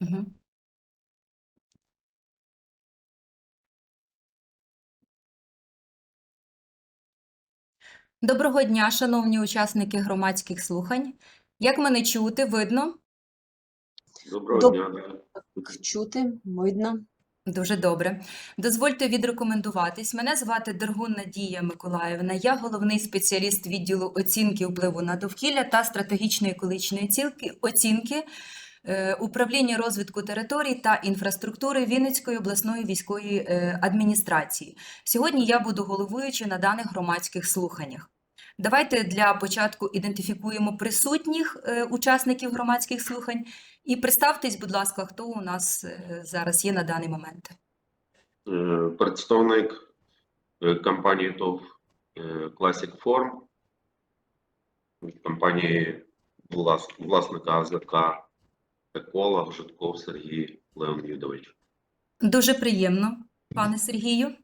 Мгм. Доброго дня, шановні учасники громадських слухань. Як мене чути, видно? Доброго Доб- дня. да. Чути, видно. Дуже добре. Дозвольте відрекомендуватись. Мене звати Дергун Надія Миколаївна. Я головний спеціаліст відділу оцінки впливу на довкілля та стратегічної екологічної оцінки, оцінки управління розвитку територій та інфраструктури Вінницької обласної військової е, адміністрації. Сьогодні я буду головуючи на даних громадських слуханнях. Давайте для початку ідентифікуємо присутніх е, учасників громадських слухань і представтесь, будь ласка, хто у нас е, зараз є на даний момент. Е, Представник е, компанії ТОВ е, Classic Form, компанії власника АЗК Еколог Житков Сергій Леонідович. Дуже приємно, пане Сергію.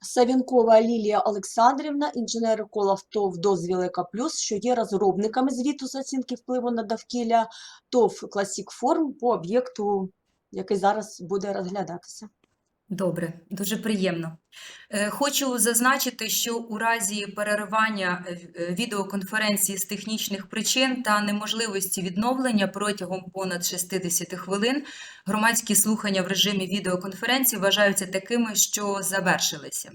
Савінкова Лілія Олександрівна, інженер-еколог ТОВ «Дозвіл Плюс, що є розробниками звіту з оцінки впливу на довкілля ТОВ «Класік Форм» по об'єкту, який зараз буде розглядатися. Добре, дуже приємно. Е, Хочу зазначити, що у разі переривання е, е, відеоконференції з технічних причин та неможливості відновлення протягом понад 60 хвилин громадські слухання в режимі відеоконференції вважаються такими, що завершилися.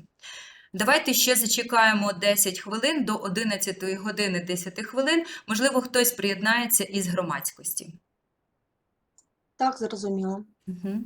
Давайте ще зачекаємо 10 хвилин до 11 години 10 хвилин. Можливо, хтось приєднається із громадськості. Так, зрозуміло. Угу.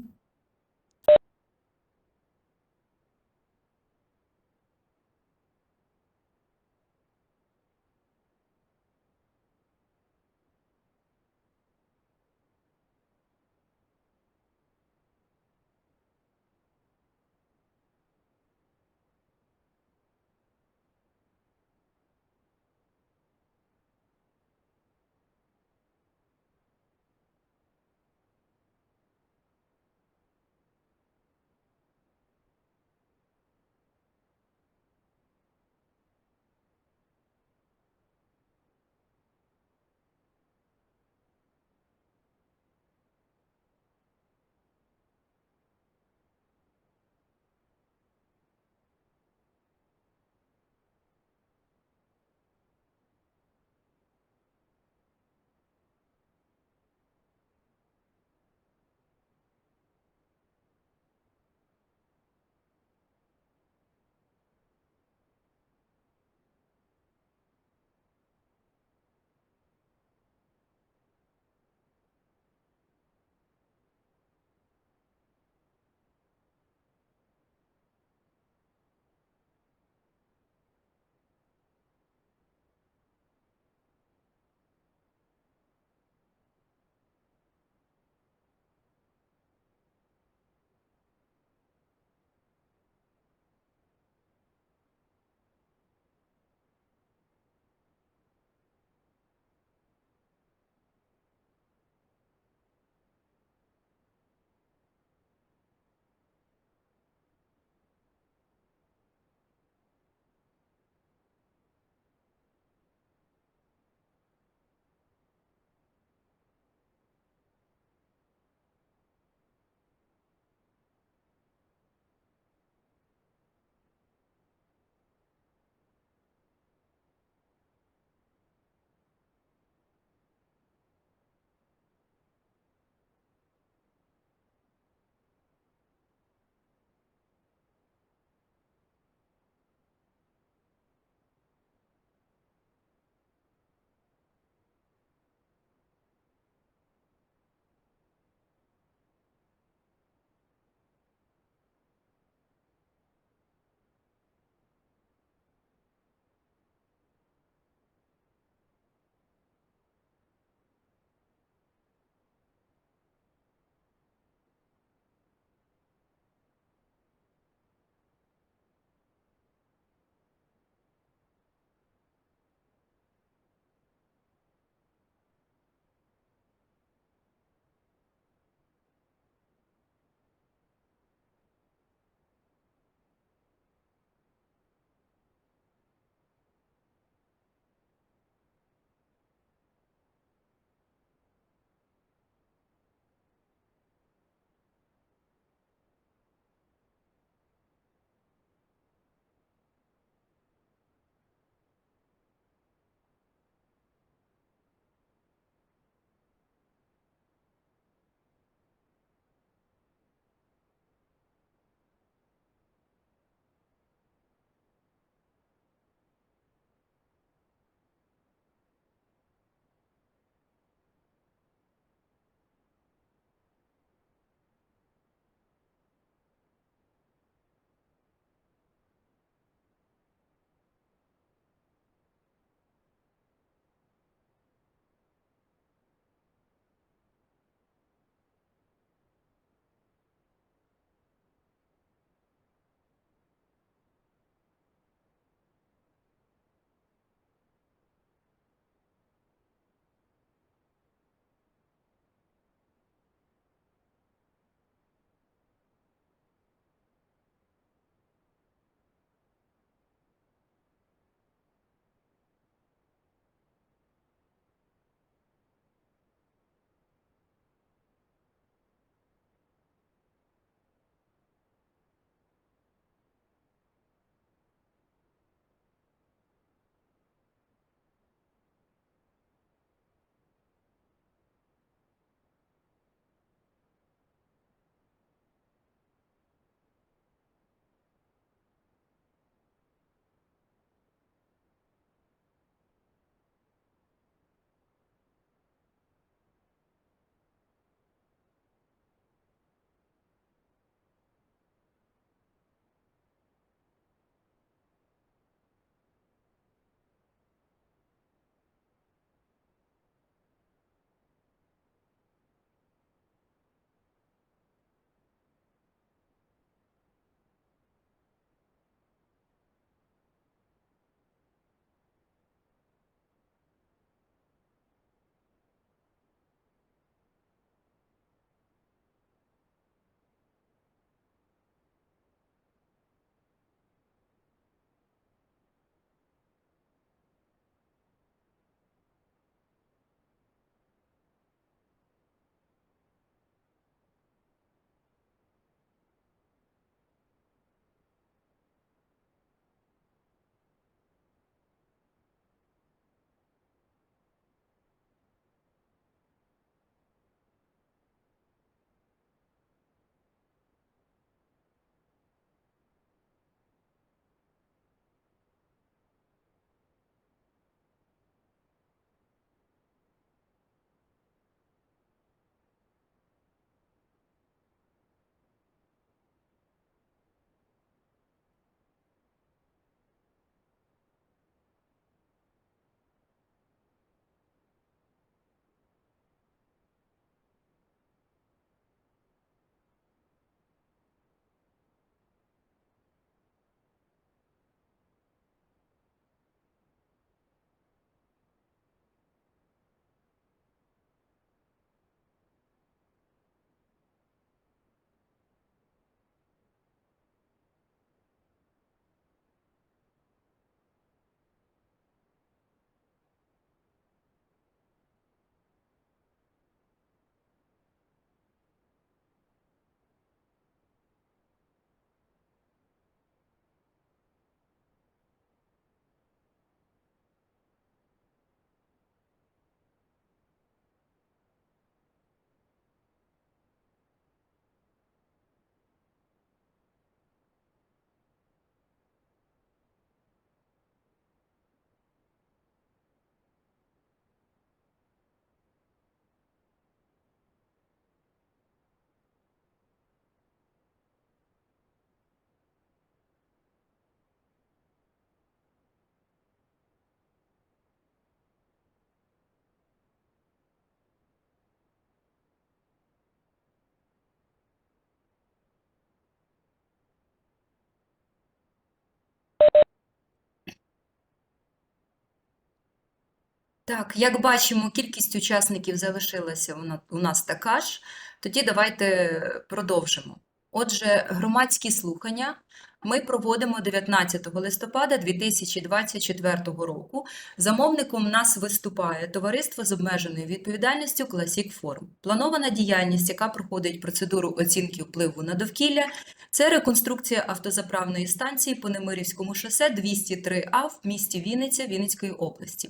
Так, як бачимо, кількість учасників залишилася у нас така ж. Тоді давайте продовжимо. Отже, громадські слухання ми проводимо 19 листопада 2024 року. Замовником нас виступає товариство з обмеженою відповідальністю Classic Form. Планована діяльність, яка проходить процедуру оцінки впливу на довкілля, це реконструкція автозаправної станції по Немирівському шосе 203А в місті Вінниця Вінницької області.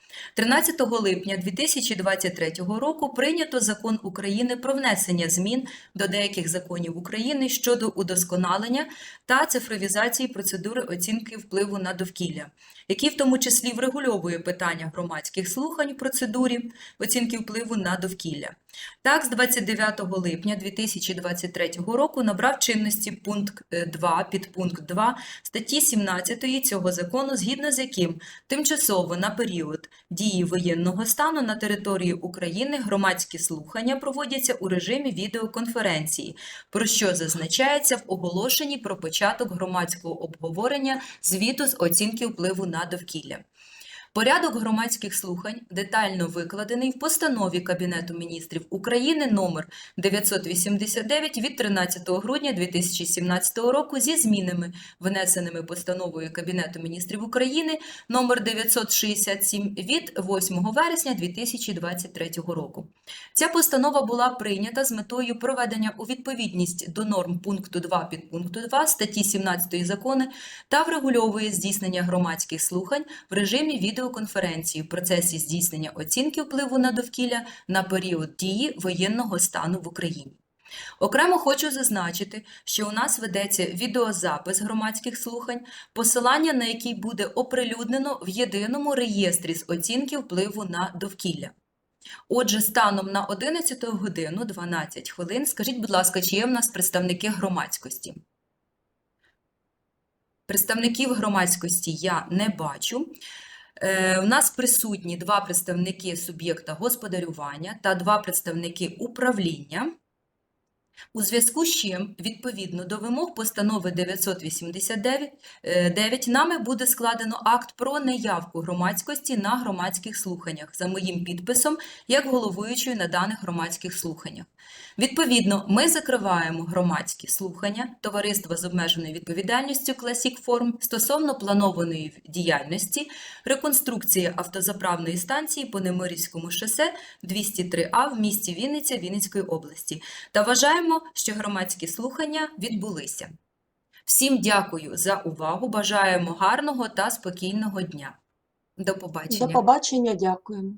13 липня 2023 року прийнято закон України про внесення змін до деяких законів України щодо удосконалення та цифровізації процедури оцінки впливу на довкілля, який в тому числі врегульовує питання громадських слухань в процедурі оцінки впливу на довкілля. Так, з 29 липня 2023 року набрав чинності пункт е, 2, підпункт 2 статті 17 цього закону, згідно з яким тимчасово на період дії воєнного стану на території України громадські слухання проводяться у режимі відеоконференції, про що зазначається в оголошенні про початок громадського обговорення звіту з оцінки впливу на довкілля. Порядок громадських слухань детально викладений в постанові Кабінету міністрів України номер 989 від 13 грудня 2017 року зі змінами, внесеними постановою Кабінету міністрів України номер 967 від 8 вересня 2023 року. Ця постанова була прийнята з метою проведення у відповідність до норм пункту 2 підпункту 2 статті 17 закону та врегульовує здійснення громадських слухань в режимі відеоконференції в процесі здійснення оцінки впливу на довкілля на період дії воєнного стану в Україні. Окремо хочу зазначити, що у нас ведеться відеозапис громадських слухань, посилання на який буде оприлюднено в єдиному реєстрі з оцінки впливу на довкілля. Отже, станом на 11 годину 12 хвилин, скажіть, будь ласка, чи є в нас представники громадськості? Представників громадськості я не бачу. Е, У нас присутні два представники суб'єкта господарювання та два представники управління. У зв'язку з чим, відповідно до вимог постанови 989, е, 9, нами буде складено акт про неявку громадськості на громадських слуханнях за моїм підписом як головуючою на даних громадських слуханнях. Відповідно, ми закриваємо громадські слухання Товариства з обмеженою відповідальністю Classic Form стосовно планованої діяльності реконструкції автозаправної станції по Немирівському шосе 203А в місті Вінниця Вінницької області та вважаємо, що громадські слухання відбулися. Всім дякую за увагу. Бажаємо гарного та спокійного дня. До побачення. До побачення, дякуємо.